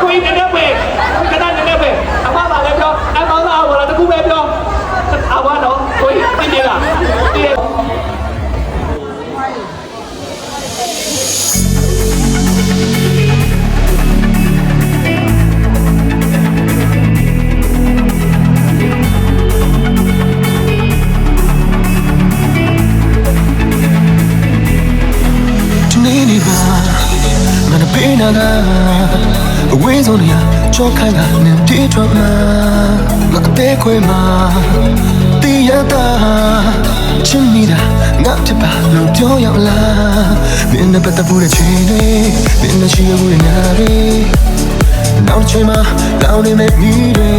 ကိုကြီးနည်း နေရချောခိုင်းတာနဲ့တီးထွက်မှာငါအသေးခွေမှာတီးရတာချင်းနေတာငါဖြစ်ပါလို့ပြောရမလားမင်းနဲ့ပတ်သက်ဖို့တဲ့ချိန်တွေမင်းနဲ့ရှိရဖို့တဲ့ညာတွေနောက်တစ်ချိန်မှာတောင်းနေမဲ့မိတွေ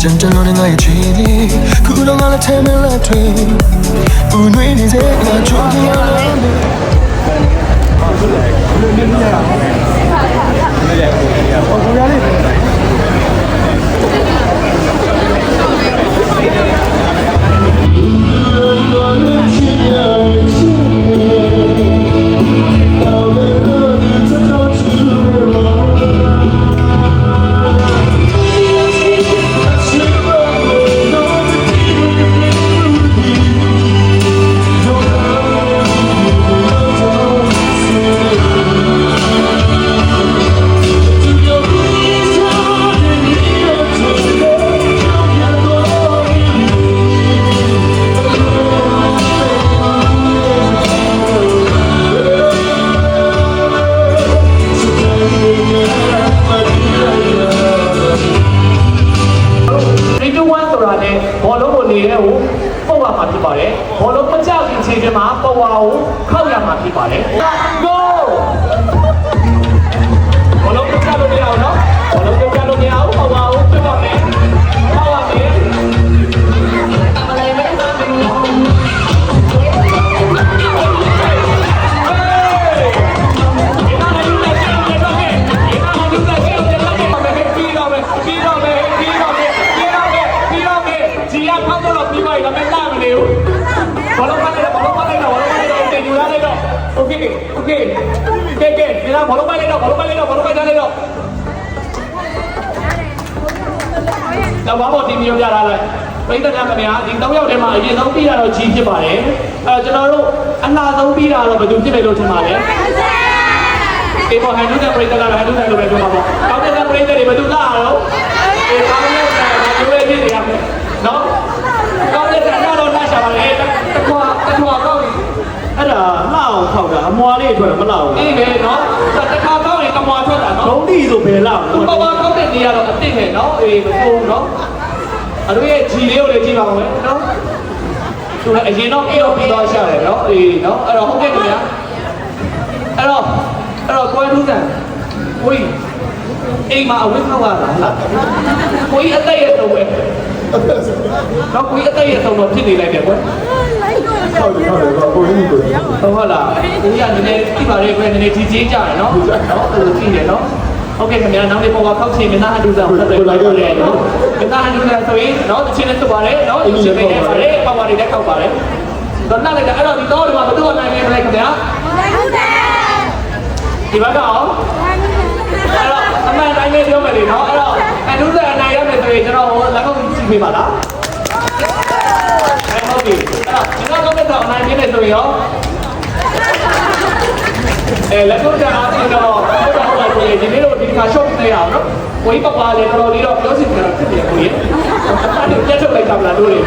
ကြမ်းကြမ်းလို့ငါရဲ့ချိ န်တွေခုတော့ နဲ့ဘောလုံးကိုနေတဲ့ကိုပုတ်ရမှာဖြစ်ပါတယ်ဘောလုံးမကြောက်ခင်ချိန်ချင်းမှာပုတ်ဝါကိုခောက်ရမှာဖြစ်ပါတယ် go ဘောလုံးမကြောက်လို့မရအောင်နော်ဘောလုံးမကြောက်လို့မရအောင်ပုတ်ဝါကိုပြတ်ပါမယ် တော့မယ်ကြီးရဖောက်တော့ပြီးပါပြီဒါပေမဲ့လာမနေဘူးဘောလုံးပတ်လိုက်တော့ဘောလုံးပတ်လိုက်တော့ဘောလုံးပတ်လိုက်တော့တင်ယူရလိုက်တော့โอเคโอเคကဲကဲဒီလားဘောလုံးပတ်လိုက်တော့ဘောလုံးပတ်လိုက်တော့ဘောလုံးပတ်ကြလိုက်တော့တော့ဘာပေါ်တင်မျိုးပြလာလိုက်ပိဿနာခင်ဗျာဒီ၃ယောက်ထဲမှာအရင်ဆုံးပြီးတာတော့ကြီးဖြစ်ပါတယ်အဲကျွန်တော်တို့အလှဆုံးပြီးတာတော့ဘယ်သူဖြစ်မယ်လို့ထင်ပါလဲ အေးပေါ်ဟန်ဒူတဲ့ပရိသတ်ကဟန်ဒူတဲ့လိုပဲပြောမှာပေါ့။ကောင်းတဲ့ပရိသတ်တွေဘယ်သူလာတော့အေးကောင်းတဲ့ကဘယ်လိုဖြစ်နေရမလဲ။ မွာလေးထွက်မလှအောင်။အေးပဲနော်။တခါကောင်းရင်ကမွာထွက်တာနော် လုံးတိဆိုဘယ်လှအောင်။သူပေါ်ပေါ်ကောင်းတဲ့နေရာတော့အစ်စ်နဲ့နော်။အေးမဆိုးနော်။အတို့ရဲ့ဂျီလေးကိုလည်းကြည့်ပါဦးမယ်နော်။သူလည်းအရင်တော့အေးတော့ပြီးတော့ရှာတယ်နော်။အေးနော်။အဲ့တော့ဟုတ်ကဲ့ခင်ဗျာ။အဲ့တော့အဲ့တော့ကိုယ်ထူးဆန်ကိုကြီးအိမ်မှာအဝတ်ခောက်ရတာလားကိုကြီးအသက်ရဲ့တော့ပဲတော့ကိုကြီးအသက်ရဲ့တော့ဖြစ်နေလိုက်တယ်ကွယ် ဟုတ်တယ်ဟုတ်တယ်ကိုရင်းကိုဟုတ်လားကိုကြီးကနည်းနည်းပြပါလေကွယ်နည်းနည်းကြီးကြီးကြတယ်နော်နော်အဲ့လိုကြည့်တယ်နော်ဟုတ်ကဲ့ခင်ဗျာနောက်နေ့ပေါ်ကခောက်ချင်မင်းသားအတူဆောင်ဆက်တယ်နော်မင်းသားအတူဆောင်ဆိုရင်နော်တချင်းနဲ့ထုတ်ပါလေနော်ဒီချင်းနဲ့ပါလေပေါ့ပါလေးနဲ့ခောက်ပါလေတော့နောက်လိုက်တာအဲ့တော့ဒီတော့ဒီမှာဘယ်သူ့နိုင်နေလဲခင်ဗျာဒီဘက်ကအောင်အဲ့တော့အမှန်တိုင်းလေးပြောမယ်လေနော်အဲ့တော့အနုဇာနိုင်ရမယ်ဆိုရင်ကျွန်တော်ဟိုလက်ကုပ်ကြည့်ပေးပါလားအဲ့ဟုတ် ပြီအဲ့တော့ကျွန်တော်ကတော့နိုင်နေတယ်ဆိုရင်ရောအဲလက်ကုပ်ကြာအောင်တော့ဟုတ်တော့ဟုတ်ပါကိုဒီနေ့တော့ဒီခါ shop နေရအောင်နော်ကိုကြီးပပလေးတော်တော်လေးတော့ပြောစီကြတာဖြစ်နေကိုကြီးအဲ့ဒါပြတ်ထုတ်လိုက်တာမလားတို့လေ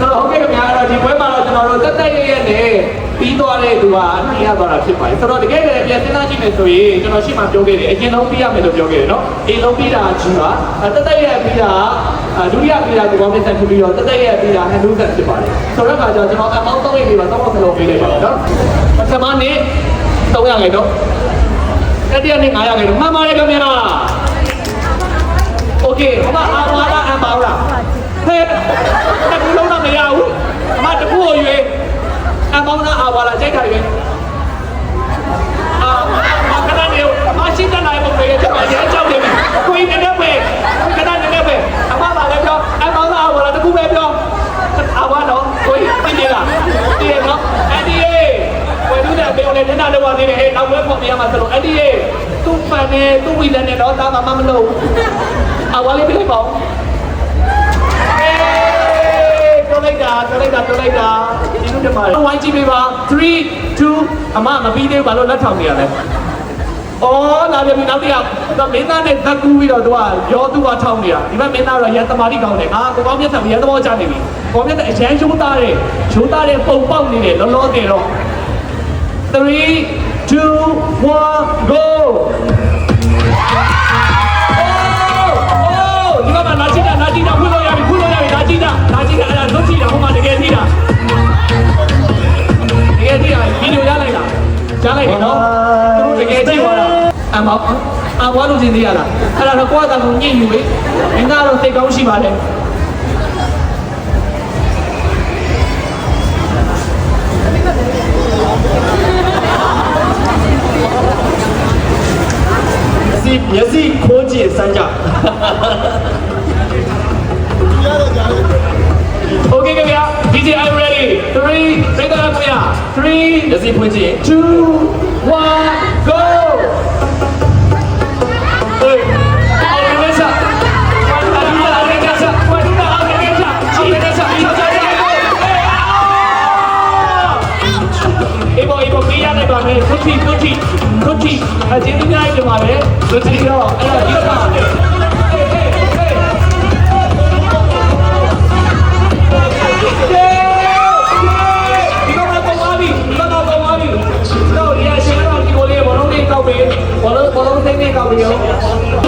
တော့ဟုတ်ကဲ့ခင်ဗျာအဲ့တော့ဒီပွဲမှာတော့ကျွန်တော်တို့တက်တက်ရရနဲ့ပြီးသွားတဲ့သူကအနှိရသွားတာဖြစ်ပါတယ်ဆိုတော့တကယ်တကယ်ပြန်စဉ်းစားကြည့်မယ်ဆိုရင်ကျွန်တော်ရှေ့မှာပြောခဲ့တယ်အရင်ဆုံးပြီးရမယ်လို့ပြောခဲ့တယ်နော်အရင်ဆုံးပြီးတာကြီးပါတက်တက်ရပြီးတာ ဒုတိယပြီးတာဒီဘောင်းမစ်ဆန်ဖြစ်ပြီးတော့တက်တက်ရပြီးတာဟန်ဒူးဆန်ဖြစ်ပါတယ်ဆိုတော့ကကြောင့်ကျွန်တော်အမောင်းတော့ရေးပြီးပါတော့စလုံးပေးလိုက်ပါတော့ပထမနေ့300ငယ်တော့တတိယနေ့900ငယ်တော့မှန်ပါတယ်ခင်ဗျာโอเคဟိုမှာအာဝါဒအမ်ပါလားဟဲ့တကူလုံးတော့မရဘူးအမတကူကိုရွေးအမ်ပါလားအာဝါလားကြိုက်တာရွေး လားအာဝါလားတကူပဲပြောအာဝါတော့ကိုင်းသိနေလားသိရနော်အန်ဒီယေဝယ်လူတဲ့ပေုံနဲ့မျက်နှာလောက်ပါသေးတယ်ဟဲ့နောက်ဝဲပေါ်ပြရမှာဆိုလို့အန်ဒီယေသူ့ဖန်နဲ့သူ့ဝီလက်နဲ့တော့တာမမလို့အဝါလေးပြလိုက်ပါဦးအေးပြောလိုက်တာပြောလိုက်တာပြောလိုက်တာဒီလိုတမဝိုင်းကြည့်ပေးပါ3 2အမမပြီးသေးဘူးဘာလို့လက်ထောင်နေရလဲ အော်လာပြီနောက်တစ်ယောက်သူမင်းသားနဲ့သက်ကူးပြီးတော့သူကရောသူကထောင်းနေတာဒီဘက်မင်းသားတော့ရန်သမားတိကောင်းတယ်အာကိုကောင်းမြတ်ဆံရန်သဘောချနေပြီကောင်းမြတ်တဲ့အရန်ရိုးသားတယ်ရိုးသားတဲ့ပုံပေါက်နေတယ်လောလောဆယ်တော့3 2 1 go ဒီကမှာလာကြည့်တာလာကြည့်တာဖွင့်လို့ရပြီဖွင့်လို့ရပြီလာကြည့်တာလာကြည့်တာအဲ့ဒါလွတ်ကြည့်တာဟိုမှာတကယ်ကြည့်တာတကယ်ကြည့်တာဗီဒီယိုရလိုက်တာကြားလိုက်တယ်နော် အမောအဘွားလို့ချင်းသေးရလားအဲ့ဒါတော့ကိုယ့်အတန်ကိုညှိယူလေမင်းကတော့စိတ်ကောင်းရှိပါတယ်စီမျက်စိခိုးကြည့်စမ်းကြ Okay ခင်ဗျာ DJ I'm ready 3စိတ်သားခင်ဗျာ3မျက်စိဖွင့်ကြည့်2 အကျဉ်းကြီးလိုက်ပါမယ်ခွတ်ချီတော့အဲ့တော့ဒီကပါလေဟေးဟေးဟေးဒီကတော့ပေါ်သွားပြီဒီကတော့ပေါ်သွားပြီတော့ဒီအရှင်ကတော့ဒီကိုလေးဘောလုံးလေးကောက်ပေးဘောလုံးဘောလုံးသိမ်းလေးကောက်ပေးရောကျန်